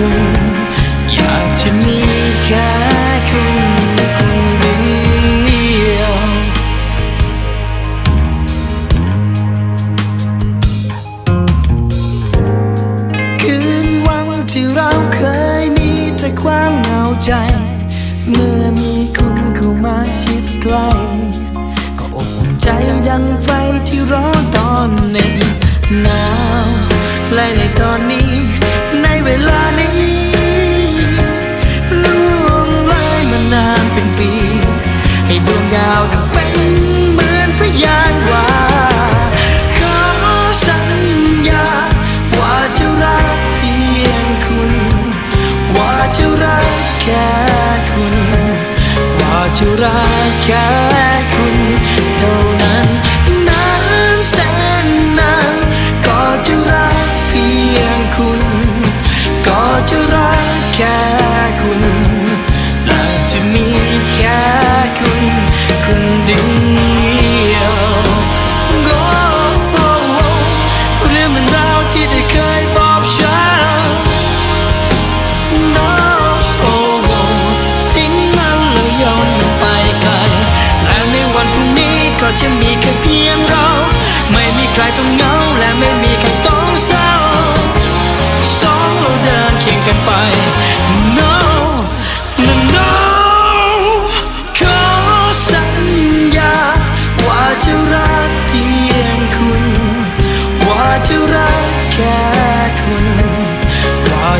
คุณ อยากจะมีแค่คุณคนเดียว คืนวันที่เราเคยมีแต่ความเหงาใจ เมื่อมีคุณเข้ามาชิดใกล้ก็อบอุ่นใจดังไฟที่ร้อนตอนหน็บหนาวและในตอนนี้ วงดาวนั้นเป็นเหมือนพยานว่าขอสัญญา ว่าจะรักเพียงคุณ ว่าจะรักแค่คุณ ว่าจะรักแค่คุณเท่านั้นนานแสนนานก็จะรักเพียงคุณ ก็จะรักแค่ ค